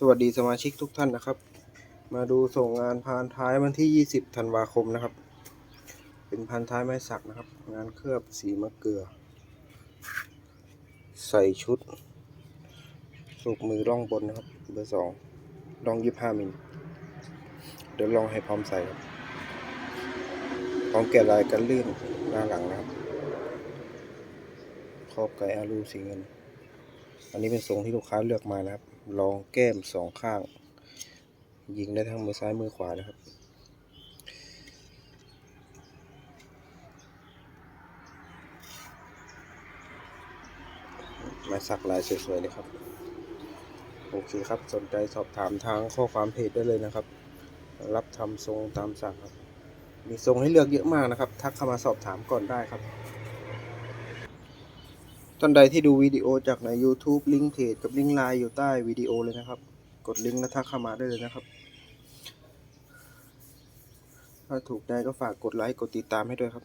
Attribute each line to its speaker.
Speaker 1: สวัสดีสมาชิกทุกท่านนะครับ มาดูส่งงานพานท้ายวันที่ 20 ธันวาคมนะครับ เป็นพานท้ายไม้สักนะครับ งานเคลือบสีมะเกลือ ใส่ชุดสูบมือร่องบนนะครับ เบอร์สองร่องยี่ห้ามิลเดี๋ยวลองให้พร้อมใส่ครับพร้อมแกะลายกันลื่นหน้าหลังนะครับครอบไก่อาลูสีเงิน อันนี้เป็นทรงที่ลูกค้าเลือกมานะครับรองแก้มสองข้าง ยิงได้ทั้งมือซ้ายมือขวานะครับ มาสักลายสวยๆเลยครับ โอเคครับสนใจสอบถามทางข้อความเพจได้เลยนะครับ รับทำทรงตามสั่งครับ มีทรงให้เลือกเยอะมากนะครับ ทักเข้ามาสอบถามก่อนได้ครับ ท่านใดที่ดูวิดีโอจากใน YouTube ลิงก์เพจกับลิงก์ไลน์อยู่ใต้วิดีโอเลยนะครับ กดลิงก์และทักเข้ามาได้เลยนะครับ ถ้าถูกใจก็ฝากกดไลค์กดติดตามให้ด้วยครับ